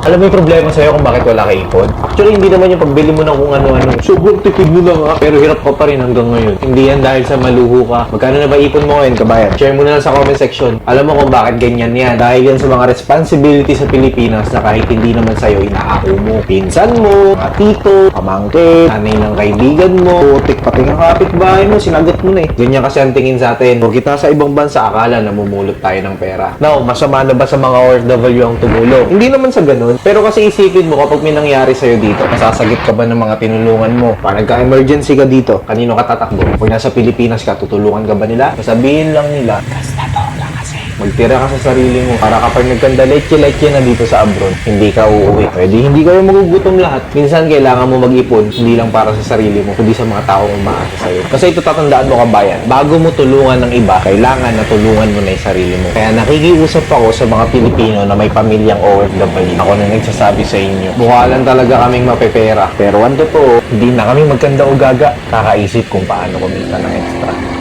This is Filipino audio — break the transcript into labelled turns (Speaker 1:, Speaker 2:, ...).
Speaker 1: Alam mo yung problema sa'yo kung bakit wala ka ipon? Actually, hindi naman yung pagbili mo ng kung ano-ano. Sobrang tipid mo na nga. Pero hirap ka pa rin hanggang ngayon. Hindi yan dahil sa maluho ka. Magkano na ba ipon mo ngayon, kabayan? Share mo na lang sa comment section. Alam mo kung bakit ganyan yan. Dahil yan sa mga responsibility sa Pilipinas na kahit hindi naman sa'yo inaako mo. Pinsan mo, mga tito, pamangkin, nanay ng kaibigan mo, putik pati ng kapitbahay mo, sinagot mo na eh. Ganyan kasi ang tingin sa atin. Huwag kita sa ibang bansa, akala namumulot tayo ng pera. Now, masama na ba sa mga OFW ang tumulong? Hindi naman sa ganun. Pero kasi isipin mo kapag may nangyari sa'yo dito, masasagip ka ba ng mga tinulungan mo? Parang nagka-emergency ka dito, kanino ka tatakbo? Pag nasa Pilipinas ka, tutulungan ka ba nila? Sasabihin lang nila, kasi. Magtira ka sa sarili mo para kapag nagkanda leche-leche na dito sa abroad, hindi ka uuwi. Pwede hindi kayo magugutom lahat. Minsan kailangan mo mag-ipon, hindi lang para sa sarili mo, kundi sa mga taong umaasa sa'yo. Kasi ito tatandaan mo kabayan, bago mo tulungan ng iba, kailangan na tulungan mo na yung sarili mo. Kaya nakikiusap ako sa mga Pilipino na may pamilyang OFW. Ako na nagsasabi sa inyo, mukha lang talaga kaming mapepera. Pero ang totoo, hindi na kami magkanda o gaga. Kakaisip kung paano kumita ng extra.